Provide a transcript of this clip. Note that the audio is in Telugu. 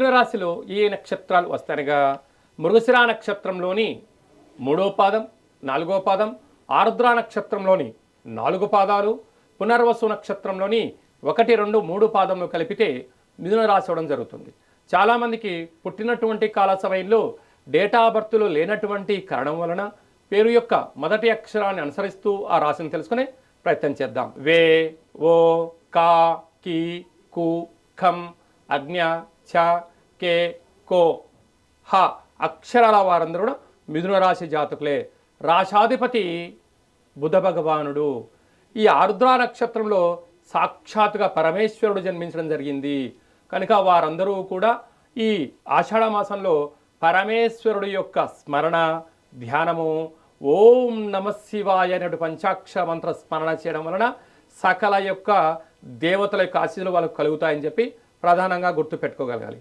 మిథున రాశిలో ఏ నక్షత్రాలు వస్తాయనగా మృగశిరా నక్షత్రంలోని మూడో పాదం నాలుగో పాదం ఆరుద్ర నక్షత్రంలోని నాలుగు పాదాలు పునర్వసు నక్షత్రంలోని ఒకటి రెండు మూడు పాదములు కలిపితే మిథున రాశి అవడం జరుగుతుంది. చాలామందికి పుట్టినటువంటి కాల సమయంలో డేటా బర్త్లు లేనటువంటి కారణం వలన పేరు యొక్క మొదటి అక్షరాన్ని అనుసరిస్తూ ఆ రాశిని తెలుసుకునే ప్రయత్నం చేద్దాం. వే ఓ కా కి కు ఖం అజ్ఞ ఛ కే కో హ అక్షరాల వారందరూ కూడా మిథున రాశి జాతకులే. రాశాధిపతి బుధ భగవానుడు. ఈ ఆరుద్ర నక్షత్రంలో సాక్షాత్తుగా పరమేశ్వరుడు జన్మించడం జరిగింది. కనుక వారందరూ కూడా ఈ ఆషాఢ మాసంలో పరమేశ్వరుడు యొక్క స్మరణ ధ్యానము ఓం నమ శివాయ అనేటు పంచాక్ష మంత్ర స్మరణ చేయడం వలన సకల యొక్క దేవతల యొక్క ఆశీస్సులు వాళ్ళకు కలుగుతాయని చెప్పి ప్రధానంగా గుర్తుపెట్టుకోగలగాలి.